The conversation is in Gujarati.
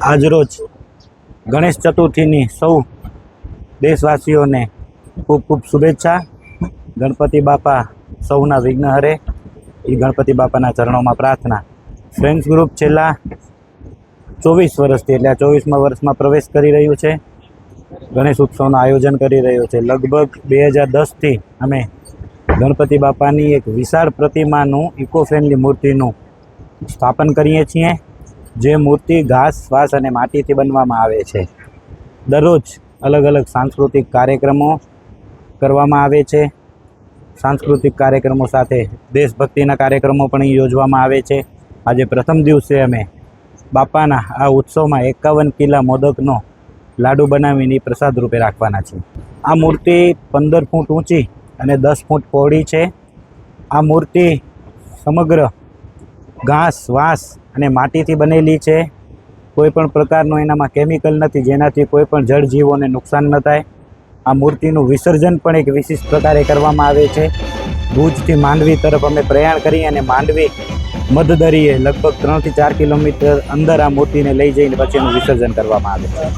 આજરોજ ગણેશ ચતુર્થીની સૌ દેશવાસીઓને ખૂબ ખૂબ શુભેચ્છા. ગણપતિ બાપા સૌના વિઘ્ન હરે. એ ગણપતિ બાપાના ચરણોમાં પ્રાર્થના. ફ્રેન્ડ્સ ગ્રુપ છેલ્લા ચોવીસ વર્ષથી, એટલે આ ચોવીસમાં વર્ષમાં પ્રવેશ કરી રહ્યું છે. ગણેશ ઉત્સવનું આયોજન કરી રહ્યું છે. લગભગ બે હજાર દસથી અમે ગણપતિ બાપાની એક વિશાળ પ્રતિમાનું ઇકો ફ્રેન્ડલી મૂર્તિનું સ્થાપન કરીએ છીએ. જે મૂર્તિ ઘાસ, શ્વાસ અને માટીથી બનવામાં આવે છે. દરરોજ અલગ અલગ સાંસ્કૃતિક કાર્યક્રમો કરવામાં આવે છે. સાંસ્કૃતિક કાર્યક્રમો સાથે દેશભક્તિના કાર્યક્રમો પણ યોજવામાં આવે છે. આજે પ્રથમ દિવસે અમે બાપાના આ ઉત્સવમાં એકાવન કિલા મોદકનો લાડુ બનાવીને પ્રસાદ રૂપે રાખવાના છે આ મૂર્તિ પંદર ફૂટ ઊંચી અને દસ ફૂટ પહોળી છે. આ મૂર્તિ સમગ્ર ઘાસ, વાંસ અને માટીથી બનેલી છે. કોઈ પણ પ્રકારનું એનામાં કેમિકલ નથી, જેનાથી કોઈ પણ જળજીવોને નુકસાન ન થાય. આ મૂર્તિનું વિસર્જન પણ એક વિશિષ્ટ પ્રકારે કરવામાં આવે છે. ભુજથી માંડવી તરફ અમે પ્રયાણ કરી અને માંડવી મધદરીએ લગભગ ત્રણથી ચાર કિલોમીટર અંદર આ મૂર્તિને લઈ જઈને પછી એનું વિસર્જન કરવામાં આવે છે.